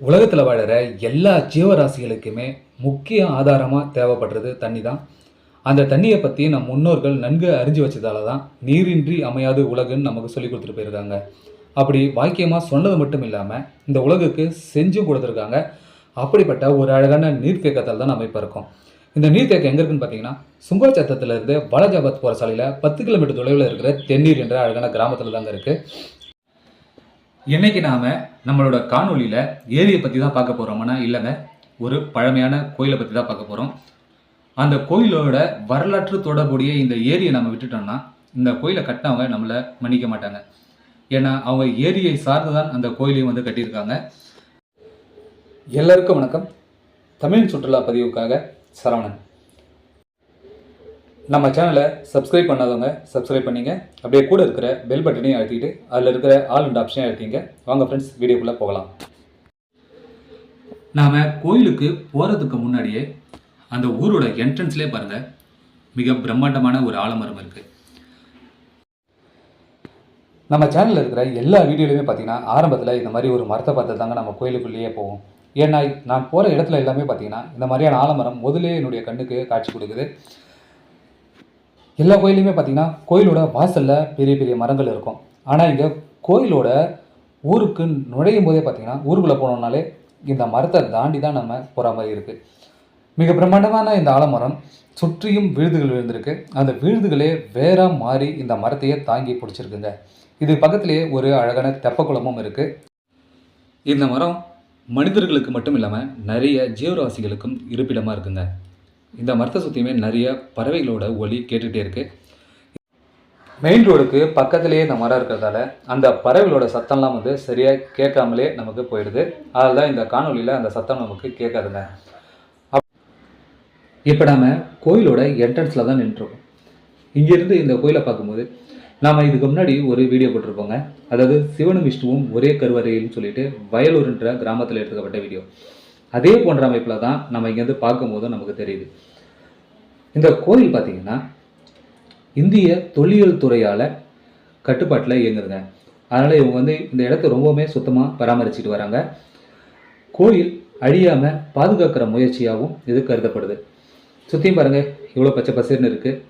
உலகத்தில் வாழுற எல்லா ஜீவராசிகளுக்குமே முக்கிய ஆதாரமாக தேவைப்படுறது தண்ணி தான் அந்த தண்ணியை பற்றி நம் முன்னோர்கள் நன்கு அறிஞ்சு வச்சதால தான் நீரின்றி அமையாது உலகுன்னு நமக்கு சொல்லி கொடுத்துட்டு போயிருக்காங்க. அப்படி வாக்கியமாக சொன்னது மட்டும் இல்லாமல் இந்த உலகுக்கு செஞ்சும் கொடுத்துருக்காங்க. அப்படிப்பட்ட ஒரு அழகான நீர்த்தேக்கத்தால் தான் நம்ம இப்போ இருக்கோம். இந்த நீர்த்தேக்கம் எங்கே இருக்குன்னு பார்த்தீங்கன்னா சுங்கச்சத்தத்திலிருந்து பாலாஜாபாத் போகிற சாலையில் பத்து கிலோமீட்டர் தொலைவில் இருக்கிற தென்னீர் என்ற அழகான கிராமத்தில் தாங்க இருக்குது இன்னைக்கு நாம நம்மளோட காணொளியில் ஏரியை பற்றி தான் பார்க்க போகிறோம்னா இல்லைங்க ஒரு பழமையான கோயிலை பற்றி தான் பார்க்க போகிறோம் அந்த கோயிலோட வரலாற்று தொடர்புடைய இந்த ஏரியை நம்ம விட்டுட்டோம்னா இந்த கோயிலை கட்டினவங்க நம்மளை மன்னிக்க மாட்டாங்க. ஏன்னா அவங்க ஏரியை சார்ந்து தான் அந்த கோயிலையும் வந்து கட்டியிருக்காங்க. எல்லாருக்கும் வணக்கம். தமிழ் சுற்றுலா பதிவுக்காக சரவணன். நம்ம சேனலை சப்ஸ்கிரைப் பண்ணாதவங்க சப்ஸ்கிரைப் பண்ணிங்க. அப்படியே கூட இருக்கிற பெல் பட்டனையும் அழுத்திட்டு அதில் இருக்கிற ஆல் அண்ட் ஆப்ஷனையும் அழுத்திங்க. வாங்க ஃப்ரெண்ட்ஸ் வீடியோக்குள்ளே போகலாம். நாம் கோயிலுக்கு போகிறதுக்கு முன்னாடியே அந்த ஊரோட என்ட்ரன்ஸ்லேயே பாருங்கள் மிக பிரம்மாண்டமான ஒரு ஆலமரம் இருக்குது நம்ம சேனலில் இருக்கிற எல்லா வீடியோலையுமே பார்த்தீங்கன்னா ஆரம்பத்தில் இந்த மாதிரி ஒரு மரத்தை பார்த்து தாங்க நம்ம கோயிலுக்குள்ளேயே போவோம். ஏன்னா நான் போகிற இடத்துல எல்லாமே பார்த்தீங்கன்னா இந்த மாதிரியான ஆலமரம் முதலே என்னுடைய கண்ணுக்கு காட்சி கொடுக்குது. எல்லா கோயிலையுமே பார்த்தீங்கன்னா கோயிலோட வாசலில் பெரிய பெரிய மரங்கள் இருக்கும். ஆனால் இங்கே கோயிலோட ஊருக்கு நுழையும் போதே பார்த்தீங்கன்னா ஊருக்குள்ளே போனோம்னாலே இந்த மரத்தை தாண்டி தான் நம்ம போகிற மாதிரி இருக்குது மிக பிரம்மாண்டமான இந்த ஆலமரம் சுற்றியும் விழுதுகள் விழுந்திருக்கு. அந்த விழுதுகளே வேற மாறி இந்த மரத்தையே தாங்கி பிடிச்சிருக்குங்க. இது பக்கத்திலேயே ஒரு அழகான தெப்பக்குளமும் இருக்குது இந்த மரம் மனிதர்களுக்கு மட்டும் இல்லாமல் நிறைய ஜீவராசிகளுக்கும் இருப்பிடமாக இருக்குங்க. இந்த மரத்தை சுற்றியுமே நிறைய பறவைகளோட ஒலி கேட்டுகிட்டே இருக்கு. மெயின் ரோடுக்கு பக்கத்துலேயே இந்த மரம் இருக்கிறதால அந்த பறவைகளோட சத்தம்லாம் வந்து சரியாக கேட்காமலே நமக்கு போயிடுது. அதில் தான் இந்த காணொலியில் அந்த சத்தம் நமக்கு கேட்காதுங்க. இப்போ நாம் கோயிலோட என்ட்ரன்ஸில் தான் நின்றுருக்கோம். இங்கேருந்து இந்த கோயிலை பார்க்கும்போது நாம் இதுக்கு முன்னாடி ஒரு வீடியோ போட்டிருப்போங்க அதாவது சிவனும் விஷ்ணுவும் ஒரே கருவறையில்னு சொல்லிட்டு வயலூர்ன்ற கிராமத்தில் எடுத்துக்கப்பட்ட வீடியோ அதே போன்ற அமைப்பில் தான் நம்ம இங்கேருந்து பார்க்கும்போதும் நமக்கு தெரியுது. இந்த கோயில் பார்த்தீங்கன்னா இந்திய தொல்லியல் துறையால் கட்டுப்பாட்டில் இயங்குதுங்க. அதனால் இவங்க வந்து இந்த இடத்த ரொம்பவுமே சுத்தமாக பராமரிச்சுட்டு வராங்க. கோயில் அழியாமல் பாதுகாக்கிற முயற்சியாகவும் இது கருதப்படுது. சுற்றியும் பாருங்கள் இவ்வளோ பச்சை பசேர்னு இருக்குது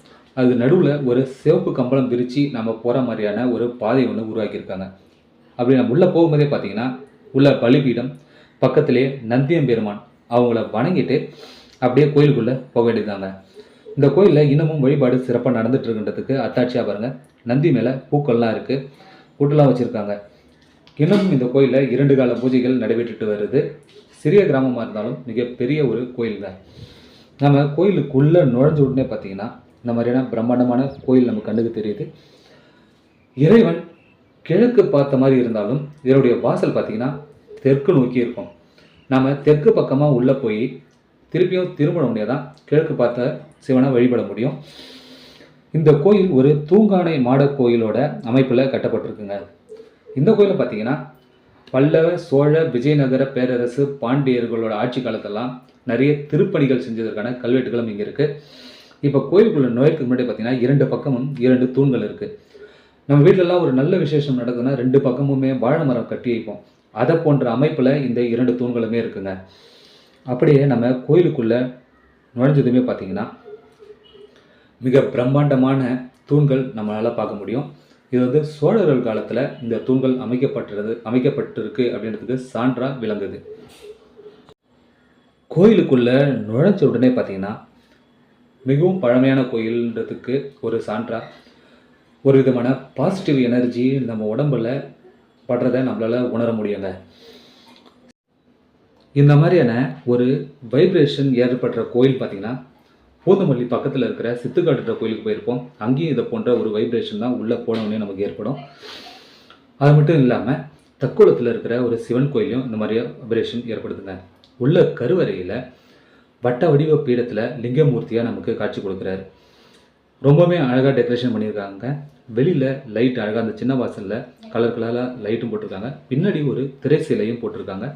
அது நடுவில் ஒரு சிவப்பு கம்பளம் விரித்து நம்ம போகிற மாதிரியான ஒரு பாதை ஒன்று உருவாக்கியிருக்காங்க. அப்படி நம்ம உள்ளே போகும்போதே பார்த்தீங்கன்னா உள்ள பலிபீடம் பக்கத்திலே நந்தியம் பெருமான் அவங்கள வணங்கிட்டு அப்படியே கோயிலுக்குள்ளே போக வேண்டியதாங்க இந்த கோயிலில் இன்னமும் வழிபாடு சிறப்பாக நடந்துட்டு இருக்கின்றதுக்கு அத்தாட்சியாக பாருங்கள் நந்தி மேலே பூக்கள்லாம் இருக்குது புட்டுலாம் வச்சுருக்காங்க. இன்னமும் இந்த கோயிலில் இரண்டு கால பூஜைகள் நடைபெற்றுட்டு வருது. சிறிய கிராமமாக இருந்தாலும் மிகப்பெரிய ஒரு கோயில் தான். நம்ம கோயிலுக்குள்ளே நுழைஞ்ச உடனே பார்த்தீங்கன்னா இந்த மாதிரியான பிரம்மாண்டமான கோயில் நம்ம கண்ணுக்கு தெரியுது. இறைவன் கிழக்கு பார்த்த மாதிரி இருந்தாலும் இதனுடைய வாசல் பார்த்தீங்கன்னா தெற்கு நோக்கி இருக்கும். நாம் தெற்கு பக்கமாக உள்ளே போய் திருப்பியும் திரும்ப உடனே தான் கிழக்கு பார்த்த சிவனை வழிபட முடியும். இந்த கோயில் ஒரு தூங்கானை மாட கோயிலோட அமைப்பில் கட்டப்பட்டிருக்குங்க. இந்த கோயிலை பார்த்தீங்கன்னா பல்லவ சோழ விஜயநகர பேரரசு பாண்டியர்களோட ஆட்சி காலத்தெல்லாம் நிறைய திருப்பணிகள் செஞ்சதற்கான கல்வெட்டுகளும் இங்கே இருக்குது இப்போ கோயிலுக்குள்ள நுழைக்கு முன்னாடி பார்த்தீங்கன்னா இரண்டு பக்கமும் இரண்டு தூண்கள் இருக்குது நம்ம வீட்டிலலாம் ஒரு நல்ல விசேஷம் நடக்குதுன்னா ரெண்டு பக்கமுமே வாழை மரம் கட்டி வைப்போம். அதை போன்ற அமைப்பில் இந்த இரண்டு தூண்களுமே இருக்குங்க. அப்படியே நம்ம கோயிலுக்குள்ளே நுழைஞ்சதுமே பார்த்தீங்கன்னா மிக பிரம்மாண்டமான தூண்கள் நம்மளால் பார்க்க முடியும். இது வந்து சோழர்கள் காலத்தில் இந்த தூண்கள் அமைக்கப்பட்டுறது அமைக்கப்பட்டிருக்கு அப்படின்றதுக்கு சான்றாக விளங்குது. கோயிலுக்குள்ளே நுழைஞ்ச உடனே பார்த்தீங்கன்னா மிகவும் பழமையான கோயில்ன்றதுக்கு ஒரு சான்றாக ஒரு விதமான பாசிட்டிவ் எனர்ஜி நம்ம உடம்புல படுறத நம்மளால் உணர முடியுங்க. இந்த மாதிரியான ஒரு வைப்ரேஷன் ஏற்படுற கோயில் பார்த்தீங்கன்னா பூந்தமல்லி பக்கத்தில் இருக்கிற சித்துக்காட்டுற கோயிலுக்கு போயிருப்போம். அங்கேயும் இதை போன்ற ஒரு வைப்ரேஷன் தான் உள்ளே போனவுடனே நமக்கு ஏற்படும். அது மட்டும் இல்லாமல் தக்குளத்தில் இருக்கிற ஒரு சிவன் கோயிலையும் இந்த மாதிரி வைப்ரேஷன் ஏற்படுதுங்க. உள்ள கருவறையில் வட்ட வடிவ பீடத்தில் லிங்கமூர்த்தியாக நமக்கு காட்சி கொடுக்குறாரு. ரொம்பவே அழகாக டெக்கரேஷன் பண்ணியிருக்காங்க. வெளியில் லைட் அழகாக அந்த சின்ன வாசலில் கலர் கலராக லைட்டும் போட்டிருக்காங்க. பின்னாடி ஒரு திரை சிலையும் போட்டிருக்காங்க.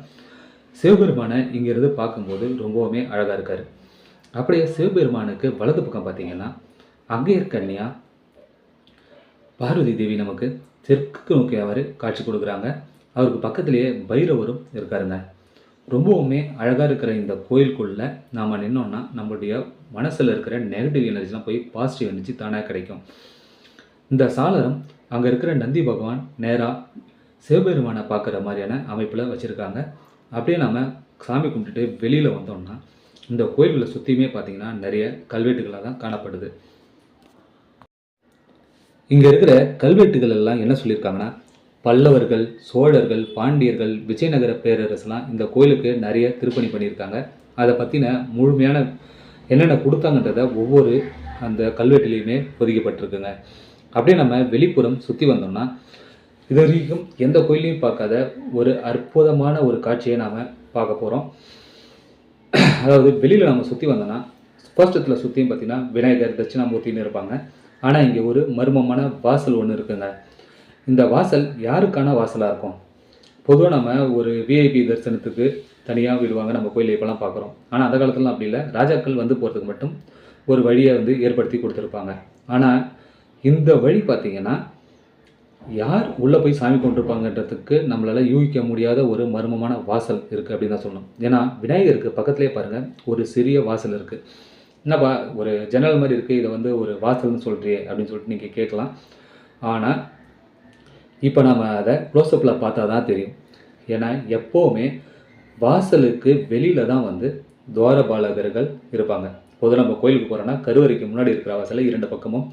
சிவபெருமானை இங்கிருந்து பார்க்கும்போது ரொம்பவுமே அழகாக இருக்கார். அப்படியே சிவபெருமானுக்கு வலது பக்கம் பார்த்தீங்கன்னா அங்கேயர் கன்னியா பார்வதி தேவி நமக்கு தெற்கு நோக்கியவாறு காட்சி கொடுக்குறாங்க. அவருக்கு பக்கத்திலேயே பைரவரும் இருக்காருங்க. ரொம்பவுமே அழகாக இருக்கிற இந்த கோயிலுக்குள்ளே நாம் நின்னோன்னா நம்மளுடைய மனசில் இருக்கிற நெகட்டிவ் எனர்ஜிலாம் போய் பாசிட்டிவ் எனர்ஜி தானாக கிடைக்கும். இந்த சாளரம் அங்கே இருக்கிற நந்தி பகவான் நேராக சிவபெருமானை பார்க்குற மாதிரியான அமைப்பில் வச்சுருக்காங்க. அப்படியே நாம் சாமி கும்பிட்டுட்டு வெளியில் வந்தோம்னா இந்த கோயில்களை சுற்றியுமே பார்த்தீங்கன்னா நிறைய கல்வெட்டுகளாக தான் காணப்படுது. இங்கே இருக்கிற கல்வெட்டுகள் எல்லாம் என்ன சொல்லியிருக்காங்கன்னா பல்லவர்கள் சோழர்கள் பாண்டியர்கள் விஜயநகர பேரரசுலாம் இந்த கோயிலுக்கு நிறைய திருப்பணி பண்ணியிருக்காங்க. அதை பற்றின முழுமையான என்னென்ன கொடுத்தாங்கன்றத ஒவ்வொரு அந்த கல்வெட்டுலேயுமே பொதிக்கப்பட்டிருக்குங்க. அப்படியே நம்ம வெளிப்புறம் சுற்றி வந்தோம்னா இது வரைக்கும் எந்த கோயிலையும் பார்க்காத ஒரு அற்புதமான ஒரு காட்சியை நாம் பார்க்க போகிறோம் அதாவது வெளியில் நம்ம சுற்றி வந்தோன்னா ஸ்பஷ்டத்தில் சுற்றியும் பார்த்தீங்கன்னா விநாயகர் தட்சிணாமூர்த்தின்னு இருப்பாங்க. ஆனால் இங்கே ஒரு மர்மமான வாசல் ஒன்று இருக்குங்க. இந்த வாசல் யாருக்கான வாசலாக இருக்கும்? பொதுவாக நம்ம ஒரு விஐபி தரிசனத்துக்கு தனியாக விடுவாங்க நம்ம கோயிலை இப்போலாம் பார்க்குறோம். ஆனால் அந்த காலத்துலலாம் அப்படி இல்லை. ராஜாக்கள் வந்து போகிறதுக்கு மட்டும் ஒரு வழியை வந்து ஏற்படுத்தி கொடுத்துருப்பாங்க. ஆனால் இந்த வழி பார்த்தீங்கன்னா யார் உள்ளே போய் சாமி கொண்டிருப்பாங்கன்றதுக்கு நம்மளால் யூகிக்க முடியாத ஒரு மர்மமான வாசல் இருக்குது அப்படின்னு தான் சொல்லணும். ஏன்னா விநாயகருக்கு பக்கத்துலேயே பாருங்கள் ஒரு சிறிய வாசல் இருக்குது என்னப்பா ஒரு ஜன்னல் மாதிரி இருக்குது இதை வந்து ஒரு வாசல்னு சொல்கிறியே அப்படின்னு சொல்லிட்டு நீங்கள் கேட்கலாம். ஆனால் இப்போ நம்ம அதை க்ளோஸ்அப்பில் பார்த்தா தான் தெரியும். ஏன்னா எப்போவுமே வாசலுக்கு வெளியில் தான் வந்து துவாரபாலகர்கள் இருப்பாங்க. பொதுவாக நம்ம கோயிலுக்கு போகிறோன்னா கருவறைக்கு முன்னாடி இருக்கிற வாசலில் இரண்டு பக்கமும்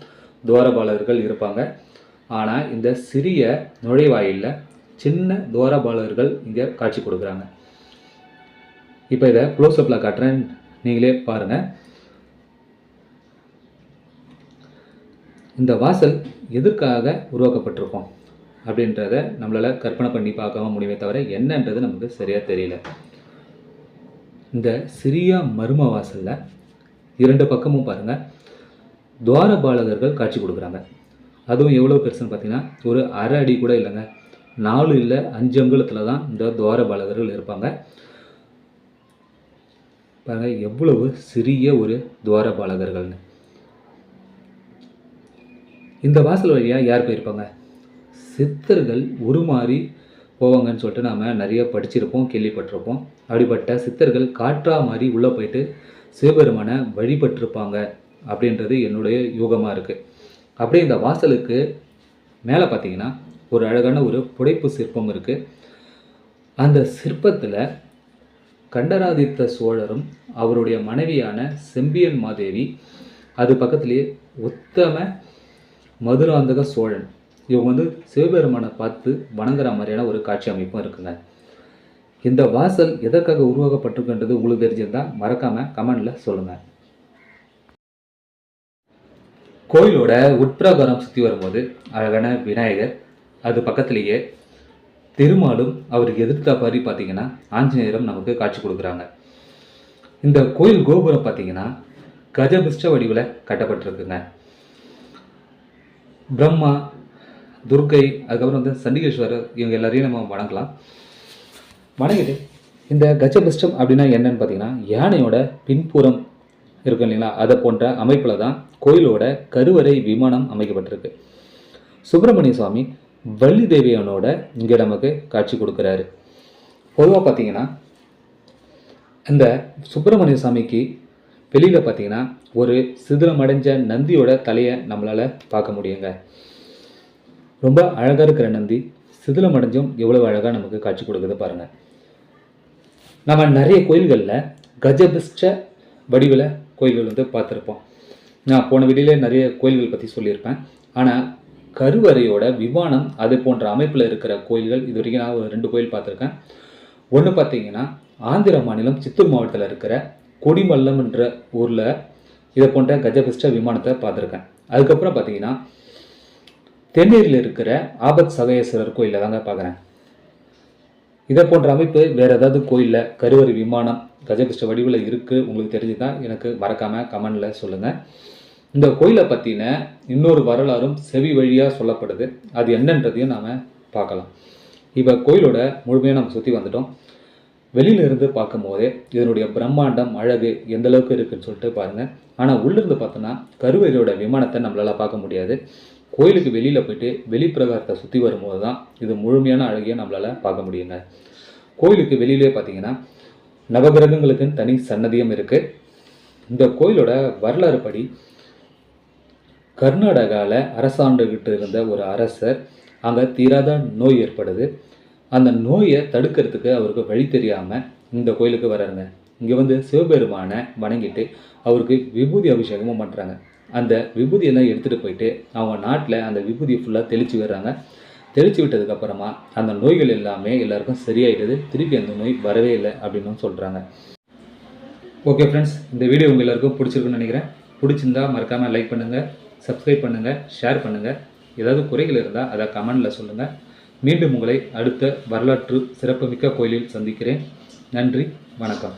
துவாரபாலகர்கள் இருப்பாங்க. ஆனால் இந்த சிறிய நுழைவாயிலில் சின்ன துவாரபாலகர்கள் இங்கே காட்சி கொடுக்குறாங்க. இப்போ இதை க்ளோஸ்அப்பில் காட்டுறேன். நீங்களே பாருங்கள் இந்த வாசல் எதற்காக உருவாக்கப்பட்டிருக்கும் அப்படின்றத நம்மளால் கற்பனை பண்ணி பார்க்காம முடியுமே தவிர என்னன்றது நமக்கு சரியாக தெரியல. இந்த சிறிய மர்ம வாசலில் இரண்டு பக்கமும் பாருங்கள் துவாரபாலகர்கள் காட்சி கொடுக்குறாங்க. அதுவும் எவ்வளோ பெருசுன்னு பார்த்தீங்கன்னா ஒரு அரை அடி கூட இல்லைங்க. நாலு இல்லை அஞ்சு அங்குலத்தில் தான் இந்த துவாரபாலகர்கள் இருப்பாங்க. பாருங்கள் எவ்வளவு சிறிய ஒரு துவாரபாலகர்கள்னு இந்த வாசல் வழியாக யார் போயிருப்பாங்க? சித்தர்கள் உருமாறி போவாங்கன்னு சொல்லிட்டு நாம் நிறைய படிச்சிருப்போம் கேள்விப்பட்டிருப்போம். அப்படிப்பட்ட சித்தர்கள் காற்றா மாதிரி உள்ளே போயிட்டு சிவபெருமானை வழிபட்டிருப்பாங்க அப்படின்றது என்னுடைய யூகமாக இருக்குது அப்படியே இந்த வாசலுக்கு மேலே பார்த்தீங்கன்னா ஒரு அழகான ஒரு புடைப்பு சிற்பம் இருக்குது அந்த சிற்பத்தில் கண்டராதித்த சோழரும் அவருடைய மனைவியான செம்பியன் மாதேவி அது பக்கத்திலேயே உத்தம மதுராந்தக சோழன். இவங்க வந்து சிவபெருமானை பார்த்து வணங்குற மாதிரியான ஒரு காட்சி அமைப்பும் இருக்குங்க. இந்த வாசல் எதற்காக உருவாக்கப்பட்டிருக்குன்றது உங்களுக்கு தெரிஞ்சிருந்தால் மறக்காமல் கமெண்டில் சொல்லுங்கள் கோயிலோட உட்பிரகாரம் சுற்றி வரும்போது அழகான விநாயகர் அது பக்கத்துலேயே திருமாலும் அவருக்கு எதிர்த்த மாதிரி பார்த்தீங்கன்னா ஆஞ்சநேயரும் நமக்கு காட்சி கொடுக்குறாங்க. இந்த கோயில் கோபுரம் பார்த்தீங்கன்னா கஜபிஷ்ட வடிவில் கட்டப்பட்டிருக்குங்க. பிரம்மா துர்க்கை அதுக்கப்புறம் வந்து சண்டிகேஸ்வரர் இவங்க எல்லாரையும் நம்ம வணங்கலாம். வணங்கிட்டு இந்த கஜபிஷ்டம் அப்படின்னா என்னன்னு பார்த்தீங்கன்னா யானையோட பின்புறம் இருக்கும் இல்லைங்களா? அதை போன்ற அமைப்பில் தான் கோயிலோட கருவறை விமானம் அமைக்கப்பட்டிருக்கு. சுப்பிரமணிய சுவாமி வள்ளி தேவியானோட இங்கே நமக்கு காட்சி கொடுக்குறாரு. பொதுவாக பார்த்தீங்கன்னா இந்த சுப்பிரமணிய சுவாமிக்கு வெளியில் பார்த்தீங்கன்னா ஒரு சிதிலமடைஞ்ச நந்தியோட தலையை நம்மளால் பார்க்க முடியுங்க. ரொம்ப அழகாக இருக்கிற நந்தி சிதிலமடைஞ்சும் எவ்வளோ அழகாக நமக்கு காட்சி கொடுக்குது பாருங்கள் நம்ம நிறைய கோயில்களில் கஜபிஷ்ட வடிவில் கோயில்கள் வந்து பார்த்துருப்போம். நான் போன வீடியோலே நிறைய கோயில்கள் பற்றி சொல்லியிருப்பேன். ஆனால் கருவறையோட விமானம் அது போன்ற அமைப்பில் இருக்கிற கோயில்கள் இது வரைக்கும் நான் ஒரு ரெண்டு கோயில் பார்த்துருக்கேன். ஒன்று பார்த்தீங்கன்னா ஆந்திர மாநிலம் சித்தூர் மாவட்டத்தில் இருக்கிற கொடிமல்லம் என்ற ஊரில் இதை போன்ற கஜபிஷ்ட விமானத்தை பார்த்துருக்கேன். அதுக்கப்புறம் பார்த்தீங்கன்னா தென்னேரியில் இருக்கிற ஆபத் சகயேஸ்வரர் கோயிலில் தாங்க பார்க்குறேன். இதை போன்ற அமைப்பு வேறு ஏதாவது கோயிலில் கருவறை விமானம் கஜபிஷ்ட வடிவில் இருக்குது உங்களுக்கு தெரிஞ்சுதான் எனக்கு மறக்காமல் கமெண்டில் சொல்லுங்கள் இந்த கோயிலை பற்றின இன்னொரு வரலாறும் செவி வழியாக சொல்லப்படுது. அது என்னன்றதையும் நாம் பார்க்கலாம். இப்போ கோயிலோட முழுமையாக நம்ம சுற்றி வந்துட்டோம். வெளியிலிருந்து பார்க்கும்போதே இதனுடைய பிரம்மாண்டம் அழகு எந்த அளவுக்கு இருக்குன்னு சொல்லிட்டு பாருங்கள் ஆனால் உள்ளிருந்து பார்த்தோன்னா கருவேலியோட விமானத்தை நம்மளால் பார்க்க முடியாது. கோயிலுக்கு வெளியில் போயிட்டு வெளிப்பிரகாரத்தை சுற்றி வரும்போது தான் இது முழுமையான அழகையை நம்மளால் பார்க்க முடியுங்க. கோயிலுக்கு வெளியிலே பார்த்தீங்கன்னா நவகிரகங்களுக்குன்னு தனி சன்னதியும் இருக்குது இந்த கோயிலோட வரலாறு படி கர்நாடகாவில் அரசாண்டுகிட்டு இருந்த ஒரு அரசர் அங்கே தீராத நோய் ஏற்படுது. அந்த நோயை தடுக்கிறதுக்கு அவருக்கு வழி தெரியாமல் இந்த கோயிலுக்கு வராருங்க. இங்கே வந்து சிவபெருமானை வணங்கிட்டு அவருக்கு விபூதி அபிஷேகமும் பண்ணுறாங்க அந்த விபூதியெல்லாம் எடுத்துகிட்டு போயிட்டு அவங்க நாட்டில் அந்த விபூதியை ஃபுல்லாக தெளித்து விடுறாங்க. தெளித்து விட்டதுக்கப்புறமா அந்த நோய்கள் எல்லாமே எல்லாருக்கும் சரியாயிடுது. திருப்பி அந்த நோய் வரவே இல்லை அப்படின்னு சொல்கிறாங்க ஓகே ஃப்ரெண்ட்ஸ் இந்த வீடியோ உங்கள் எல்லாருக்கும் பிடிச்சிருக்குன்னு நினைக்கிறேன். பிடிச்சிருந்தா மறக்காமல் லைக் பண்ணுங்கள் சப்ஸ்கிரைப் பண்ணுங்கள் ஷேர் பண்ணுங்கள் ஏதாவது குறைகள் இருந்தால் அதை கமெண்டில் சொல்லுங்கள் மீண்டும் உங்களை அடுத்த வரலாற்று சிறப்புமிக்க கோயிலில் சந்திக்கிறேன். நன்றி வணக்கம்.